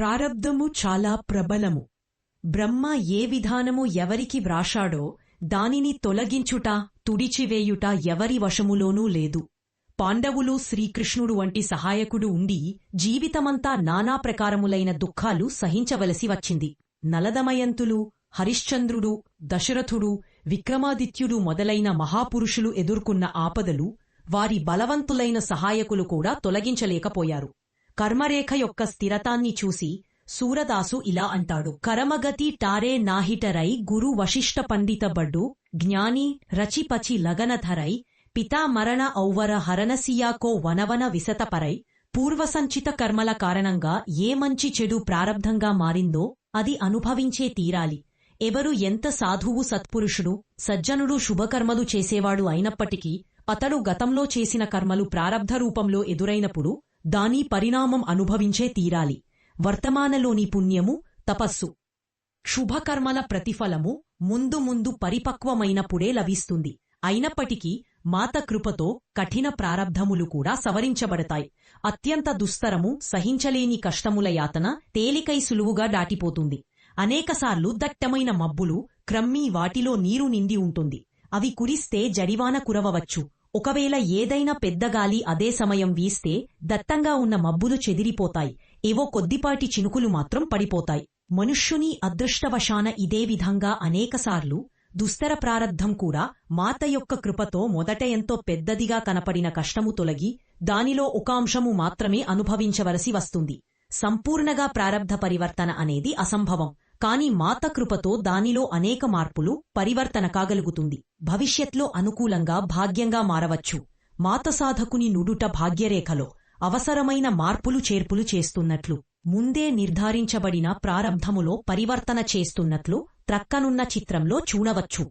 ప్రారబ్ధము చాలా ప్రబలము. బ్రహ్మ ఏ విధానము ఎవరికి వ్రాశాడో దానిని తొలగించుట తుడిచివేయుట ఎవరి వశములోనూ లేదు. పాండవులు శ్రీకృష్ణుడు వంటి సహాయకుడు ఉండి జీవితమంతా నానా ప్రకారములైన దుఃఖాలు సహించవలసి వచ్చింది. నలదమయంతులు హరిశ్చంద్రుడు దశరథుడు విక్రమాదిత్యుడు మొదలైన మహాపురుషులు ఎదుర్కొన్న ఆపదలు వారి బలవంతులైన సహాయకులు కూడా తొలగించలేకపోయారు. కర్మరేఖ యొక్క స్థిరతాన్ని చూసి సూరదాసు ఇలా అంటాడు. కరమగతి టారే నాహిటరై గురు వశిష్ట పండితబడ్డు జ్ఞాని రచిపచి లగనధరై పితా మరణ ఔవర హరణసియాకో వనవన విసతపరై పూర్వసంచిత కర్మల కారణంగా ఏ మంచి చెడు ప్రారబ్ధంగా మారిందో అది అనుభవించే తీరాలి. ఎవరు ఎంత సాధువు సత్పురుషుడు సజ్జనుడు శుభకర్మలు చేసేవాడు అయినప్పటికీ అతడు గతంలో చేసిన కర్మలు ప్రారబ్ధ రూపంలో ఎదురైనప్పుడు దాని పరిణామం అనుభవించే తీరాలి. వర్తమానలోని పుణ్యము తపస్సు. శుభకర్మల ప్రతిఫలము ముందు ముందు పరిపక్వమైనప్పుడే లభిస్తుంది. అయినప్పటికీ మాత కృపతో కఠిన ప్రారబ్ధములు కూడా సవరించబడతాయి. అత్యంత దుస్తరము సహించలేని కష్టముల యాతన తేలికై సులువుగా దాటిపోతుంది. అనేకసార్లు దట్టమైన మబ్బులు క్రమ్మి వాటిలో నీరు నిండి ఉంటుంది. అవి కురిస్తే జడివాన కురవవచ్చు. ఒకవేళ ఏదైనా పెద్ద గాలి అదే సమయం వీస్తే దత్తంగా ఉన్న మబ్బులు చెదిరిపోతాయి. ఏవో కొద్దిపాటి చినుకులు మాత్రం పడిపోతాయి. మనుష్యుని అదృష్టవశాన ఇదే విధంగా అనేకసార్లు దుస్తర ప్రారబ్ధం కూడా మాత యొక్క కృపతో మొదట ఎంతో పెద్దదిగా కనపడిన కష్టము తొలగి దానిలో ఒక అంశము మాత్రమే అనుభవించవలసి వస్తుంది. సంపూర్ణగా ప్రారబ్ధ పరివర్తన అనేది అసంభవం. కాని మాత కృపతో దానిలో అనేక మార్పులు పరివర్తన కాగలుగుతుంది. భవిష్యత్లో అనుకూలంగా భాగ్యంగా మారవచ్చు. మాత సాధకుని నుడుట భాగ్యరేఖలో అవసరమైన మార్పులు చేర్పులు చేస్తున్నట్లు ముందే నిర్ధారించబడిన ప్రారంభములో పరివర్తన చేస్తున్నట్లు త్రక్కనున్న చిత్రంలో చూడవచ్చు.